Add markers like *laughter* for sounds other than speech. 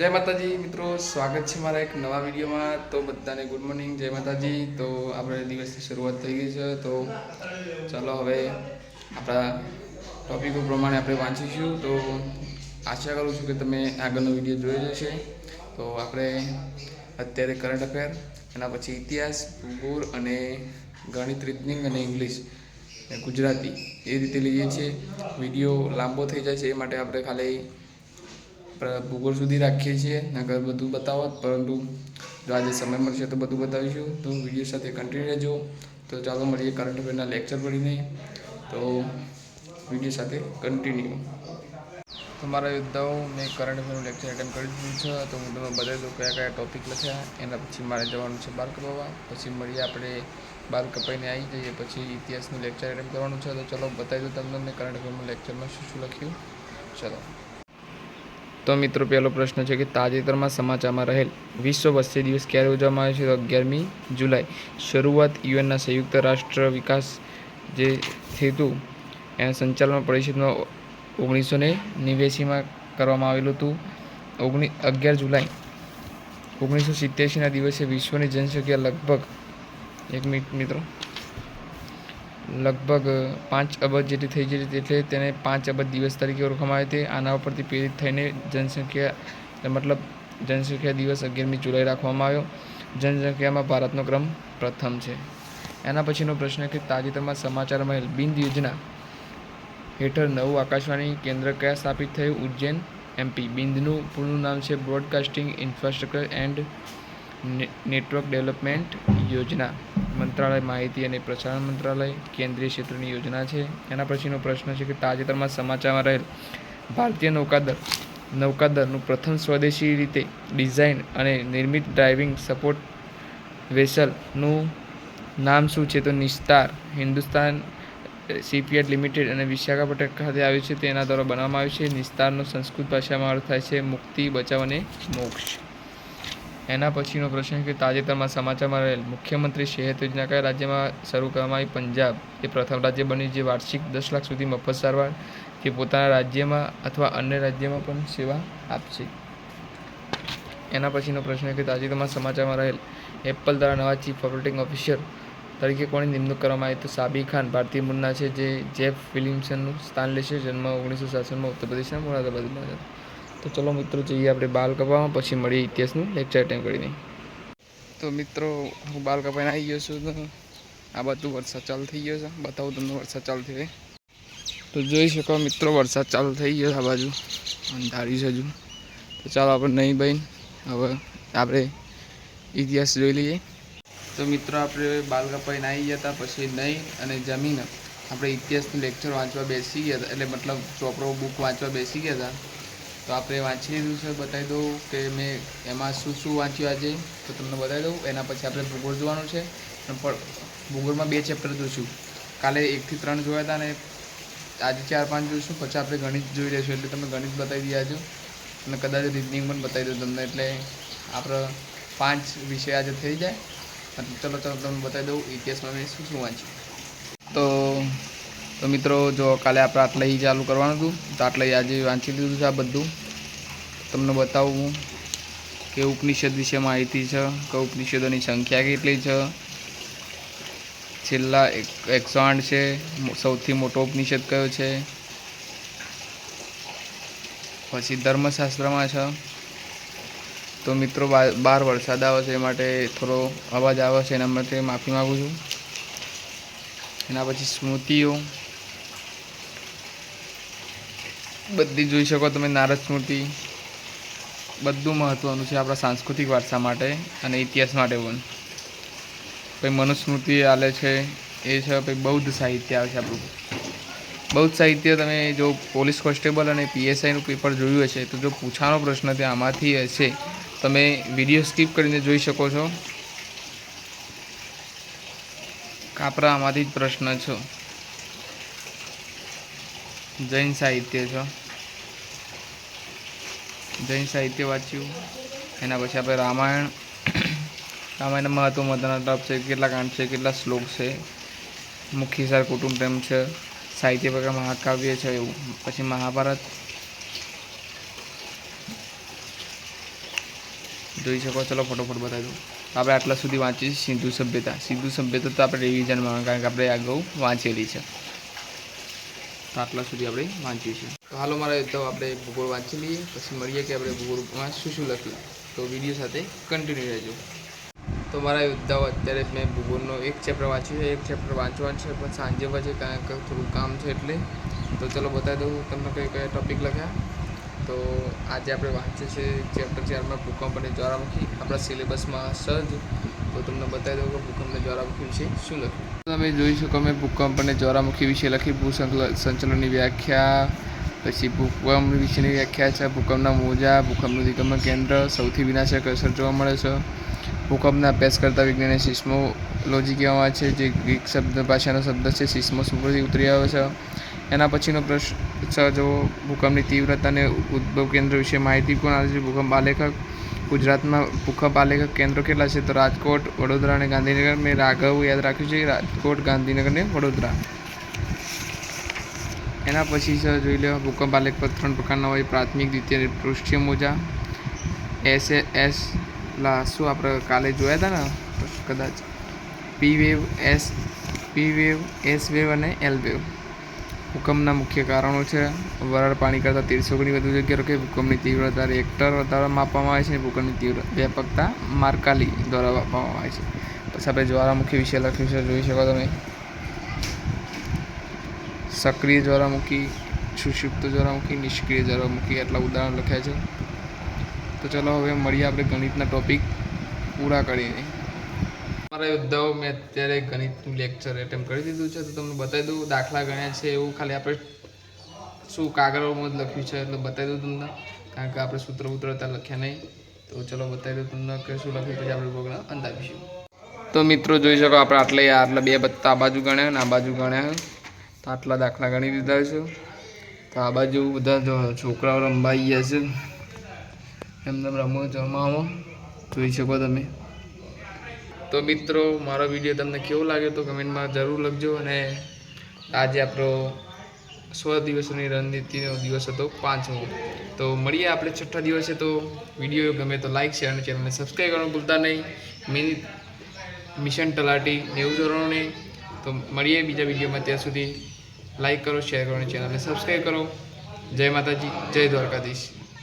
જય માતાજી, મિત્રો. સ્વાગત છે મારા એક નવા વિડીયોમાં. તો બધાને ગુડ મોર્નિંગ જય માતાજી. તો આપણે દિવસની શરૂઆત થઈ ગઈ છે. તો ચાલો હવે આપણા ટોપિકો પ્રમાણે આપણે વાંચીશું. તો આશા કરું છું કે તમે આગળનો વીડિયો જોઈ જશે તો આપણે અત્યારે કરંટ અફેર એના પછી ઇતિહાસ, ભૂગોળ અને ગણિત રીઝનિંગ અને ઇંગ્લિશ ગુજરાતી. એ રીતે લઈએ છીએ. વીડિયો લાંબો થઈ જાય છે. એ માટે આપણે ખાલી ભૂગોળ સુધી રાખીએ છીએ. નગર બધું બતાવો પરંતુ જો આજે સમય મળશે તો બધું બતાવીશું. તો વીડિયો સાથે કન્ટિન્યુ રહેજો. તો ચાલો મળીએ કરંટ અફેરના લેક્ચર ભરીને. તો વીડિયો સાથે કન્ટિન્યુ મારા યોદ્ધાઓ, મેં કરંટ અફેરનું લેક્ચર એટેન્ડ કરી દીધું છે. તો હું તમને બતાવી દઉં કયા કયા ટોપિક લખ્યા એના પછી મારે જવાનું છે બાર કપાવવા પછી મળીએ આપણે બાર કપાઈને આવી જઈએ. પછી ઇતિહાસનું લેક્ચર એટેન્ડ કરવાનું છે. તો ચલો બતાવી દઉં તમને મેં કરંટ અફેરનું લેક્ચરમાં શું શું લખ્યું. ચલો. તો મિત્રો, પહેલો પ્રશ્ન છે કે તાજેતરમાં સમાચારમાં રહેલ વિશ્વ વસ્તી દિવસ ક્યારે ઉજવવામાં આવે છે? તો અગિયારમી જુલાઈ, શરૂઆત યુએનના સંયુક્ત રાષ્ટ્ર વિકાસ જે થયું એના સંચાલન પરિષદમાં ઓગણીસો ને નેવ્યાસીમાં કરવામાં આવેલું હતું. ઓગણી, અગિયાર જુલાઈ, ઓગણીસો સિત્યાસીના દિવસે વિશ્વની જનસંખ્યા લગભગ, એક મિનિટ મિત્રો લગભગ પાંચ અબજ જેટલી થઈ જતી એટલે તેને પાંચ અબજ દિવસ તરીકે ઓળખવામાં આવે છે આના ઉપરથી પ્રેરિત થઈને જનસંખ્યા મતલબ જનસંખ્યા દિવસ અગિયારમી જુલાઈ રાખવામાં આવ્યો. જનસંખ્યામાં ભારતનો ક્રમ પ્રથમ છે. એના પછીનો પ્રશ્ન કે તાજેતરમાં સમાચાર મહેલ બિંદ યોજના હેઠળ નવું આકાશવાણી કેન્દ્ર કયા સ્થાપિત થયું? ઉજ્જૈન એમપી બિંદનું પૂરું નામ છે broadcasting infrastructure and network development યોજના મંત્રાલય માહિતી અને પ્રસારણ મંત્રાલય કેન્દ્રીય ક્ષેત્રની યોજના છે. એના પછીનો પ્રશ્ન છે કે તાજેતરમાં સમાચારમાં રહેલ ભારતીય નૌકાદળ, નૌકાદળનું પ્રથમ સ્વદેશી રીતે ડિઝાઇન અને નિર્મિત ડ્રાઇવિંગ સપોર્ટ વેસલનું નામ શું છે તો નિસ્તાર હિન્દુસ્તાન સીપીએટ લિમિટેડ અને વિશાખાપટ્ટનમ ખાતે આવ્યું છે. તેના દ્વારા બનાવવામાં આવ્યું છે. નિસ્તારનો સંસ્કૃત ભાષામાં અર્થ થાય છે મુક્તિ, બચાવ અને મોક્ષ. એના પછીનો પ્રશ્ન કે તાજેતરમાં સમાચારમાં રહેલ મુખ્યમંત્રી સેહત યોજના કયા રાજ્યમાં શરૂ કરવામાં આવી? પંજાબ, એ પ્રથમ રાજ્ય બન્યું જે વાર્ષિક દસ લાખ સુધી મફત સારવાર જે પોતાના રાજ્યમાં અથવા અન્ય રાજ્યમાં પણ સેવા આપશે. એના પછીનો પ્રશ્ન કે તાજેતરમાં સમાચારમાં રહેલ એપલ દ્વારા નવા ચીફ ઓપરેટિંગ ઓફિસર તરીકે કોની નિમણૂક કરવામાં આવી? તો સાબી ખાન, ભારતીય મૂળના છે, જે જેફ વિલિયમ્સનનું સ્થાન લેશે, જન્મ ઓગણીસો સાસઠમાં ઉત્તર પ્રદેશના મોરાદાબાદમાં થયો તો ચલો મિત્રો જઈએ આપણે બાલ કપાવવા પછી મળીએ ઇતિહાસનું લેક્ચર અટેન્ડ કરીને. તો મિત્રો, હું બાલ કપાઈને આવી ગયો છું. તો આ બધું વરસાદ ચાલુ થઈ ગયો છે. બતાવું તમને વરસાદ ચાલુ થઈ તો જોઈ શકો મિત્રો, વરસાદ ચાલુ થઈ ગયો આ બાજુ. અંધારી છે હજુ. તો ચાલો આપણે નહીં બહેન હવે આપણે ઇતિહાસ જોઈ લઈએ. તો મિત્રો, આપણે બાલ કપાઈને આવી ગયા હતા, પછી નહીં અને જમીન. આપણે ઇતિહાસનું લેક્ચર વાંચવા બેસી ગયા હતા. એટલે મતલબ, ચોપડો બુક વાંચવા બેસી ગયા હતા. તો આપણે વાંચી લીધું છે, બતાવી દઉં કે મેં એમાં શું શું વાંચ્યું આજે, તો તમને બતાવી દઉં. એના પછી આપણે ભૂગોળ જોવાનું છે. અને પણ ભૂગોળમાં બે ચેપ્ટર જોઈશું કાલે એકથી ત્રણ જોયા હતા ને આજે ચાર પાંચ જોઈશું પછી આપણે ગણિત જોઈ લઈશું. એટલે તમે ગણિત બતાવી દીધા છો. અને કદાચ રીઝનિંગ પણ બતાવી દઉં તમને. એટલે આપણે પાંચ વિષય આજે થઈ જાય. અને ચલો ચલો, તમને બતાવી દઉં. ઇતિહાસમાં મેં શું શું વાંચ્યું. તો મિત્રો, જો કાલે આપણે આટલા ચાલુ કરવાનું હતું તો આટલા આજે વાંચી લીધું છે આ બધું. તમને બતાવું કે ઉપનિષદ વિશે માહિતી છે, કે ઉપનિષદોની સંખ્યા કેટલી છે. છેલ્લા એક એકસો આઠ છે, સૌથી મોટો ઉપનિષદ કયો છે. પછી ધર્મશાસ્ત્રમાં છે. તો મિત્રો બહાર વરસાદ આવે છે એ માટે થોડો અવાજ આવે છે, એના માટે માફી માગું છું. એના પછી સ્મૃતિઓ. બધી જોઈ શકો તમે નારદ સ્મૃતિ. બધું મહત્ત્વનું છે આપણા સાંસ્કૃતિક વારસા માટે અને ઇતિહાસ માટે પણ. પછી મનુસ્મૃતિ આલે છે, એ છે, પછી બૌદ્ધ સાહિત્ય આવે છે આપણું. બૌદ્ધ સાહિત્ય તમે જો પોલીસ કોન્સ્ટેબલ અને પીએસઆઈનું પેપર જોયું હશે, તો જો પૂછાનો પ્રશ્ન તે આમાંથી હશે, તમે વીડિયો સ્કીપ કરીને જોઈ શકો છો. કાપરા આમાંથી જ પ્રશ્ન છો. જૈન સાહિત્ય છે. જૈન સાહિત્ય વાંચ્યું. એના પછી આપણે રામાયણ. *clears throat* રામાયણ મહત્વ મહત્વના ટપ છે, કેટલા કાંડ છે, કેટલા શ્લોક છે. મુખીસાર કુટુંબ પ્રેમ છે, સાહિત્ય પ્રકાર મહાકાવ્ય છે, એવું. પછી મહાભારત. જોઈ શકો, ચલો ફટોફટ બતાવી દઉં. આપણે આટલા સુધી વાંચીએ છીએ સિંધુ સભ્યતા. સિંધુ સભ્યતા તો આપણે રિવિઝનમાં કારણ કે આપણે આગળ વાંચેલી છે. તો આટલા સુધી આપણે વાંચ્યું છે તો હાલો મારા તો આપણે ભૂગોળ વાંચી લઈએ, પછી મળીએ કે આપણે ભૂગોળમાં શું શું લખ્યું. તો વીડિયો સાથે કન્ટિન્યુ રહેજો. તો મારા યોદ્ધાઓ, અત્યારે મેં ભૂગોળનો એક ચેપ્ટર વાંચ્યું છે, એક ચેપ્ટર વાંચવાનું છે, પણ સાંજે પછી કારણ કે થોડું કામ છે એટલે. તો ચલો બતાવી દઉં, તમને કઈ કયા ટોપિક લખ્યા? તો આજે આપણે વાંચીએ છીએ ચેપ્ટર ચારમાં ભૂકંપ અને જ્વાળામુખી. આપણા સિલેબસમાં સજ તો તમને બતાવી દઉં કે ભૂકંપ અને જ્વાળામુખી વિશે શું લખ્યું. તમે જોઈ શકો મેં ભૂકંપ અને જ્વાળામુખી વિશે લખી ભૂસંકલ સંચલનની વ્યાખ્યા, પછી ભૂકંપ વિશેની વ્યાખ્યા છે, ભૂકંપના મોજા, ભૂકંપનું નિગમન કેન્દ્ર, સૌથી વિનાશક અસર જોવા મળે છે. ભૂકંપના અભ્યાસ કરતા વિજ્ઞાને સિસ્મોલોજી કહેવામાં છે, જે ગ્રીક શબ્દ, ભાષાનો શબ્દ છે સિસ્મોસ ઉપરથી ઉતરી આવે છે. એના પછીનો પ્રશ્ન છે જો ભૂકંપની તીવ્રતા અને ઉદ્ભવ કેન્દ્ર વિશે માહિતી કોણ આપે છે? ભૂકંપ આલેખક, ગુજરાતમાં ભૂકંપ આલેખક કેન્દ્રો કેટલા છે? તો રાજકોટ, વડોદરા અને ગાંધીનગર. મેં રાઘવ યાદ રાખ્યું છે, રાજકોટ, ગાંધીનગર અને વડોદરા. એના પછી છે જોઈ લેવા ભૂકંપ આલેખ પર ત્રણ પ્રકારના હોય. પ્રાથમિક, દ્વિતીય અને પૃષ્ઠીય મોજા. એસ એસ, લા, શું આપણે કાલે જોયા હતા ને? કદાચ. P wave, S, P wave, S wave અને એલ વેવ. ભૂકંપના મુખ્ય કારણો છે. વરાળ પાણી કરતાં તેરસો ગણી વધુ જગ્યા રોકે. ભૂકંપની તીવ્રતા રેક્ટર દ્વારા માપવામાં આવે છે ભૂકંપની તીવ્ર, વ્યાપકતા માર્કાલી દ્વારા માપવામાં આવે છે. પછી આપણે જ્વાળામુખી વિશે લખ્યું છે જોઈ શકો તમે. સક્રિય જ્વાળામુખી, સુષુપ્ત જ્વાળામુખી, નિષ્ક્રિય જ્વાળામુખી આટલા ઉદાહરણ લખ્યા છે. તો ચલો હવે મળીએ આપણે ગણિતના ટોપિક પૂરા કરીને. મારા યોદ્ધાઓ મેં અત્યારે ગણિતનું લેક્ચર એટેમ્પ કરી દીધું છે, તો તમને બતાવી દઉં, દાખલા ગણ્યા છે એવું ખાલી આપણે શું કાગળોમાં જ લખ્યું છે એટલે બતાવી દઉં તમને, કારણ કે આપણે સૂત્ર ઉતરતા લખ્યા નહીં. તો ચલો બતાવી દઉં તમને કે શું લખ્યું, પછી આપણે પ્રોગ્રામ અંદાજીશું તો મિત્રો જોઈ શકો આપણે આટલે આટલા બે બત્તા આ બાજુ ગણ્યા ને આ બાજુ ગણ્યા. તો આટલા દાખલા ગણી દીધા છે. તો આ બાજુ બધા છોકરાઓ આવી ગયા છે. એમને રમો જમાવો જોઈ શકો તમે. તો મિત્રો, મારો વીડિયો તમને કેવો લાગ્યો તો કમેન્ટમાં જરૂર લખજો અને આજે આપણો સો દિવસોની રણનીતિનો દિવસ હતો પાંચમો. તો મળીએ આપણે છઠ્ઠા દિવસે. તો વીડિયો ગમે તો લાઈક, શેર અને ચેનલને સબસ્ક્રાઈબ કરવાનું ભૂલતા નહીં. મિની મિશન તલાટી નેવું ધોરણોને. તો મળીએ બીજા વિડીયોમાં ત્યાં સુધી. લાઈક કરો, શેર કરો અને ચેનલને સબસ્ક્રાઈબ કરો. જય માતાજી, જય દ્વારકાધીશ.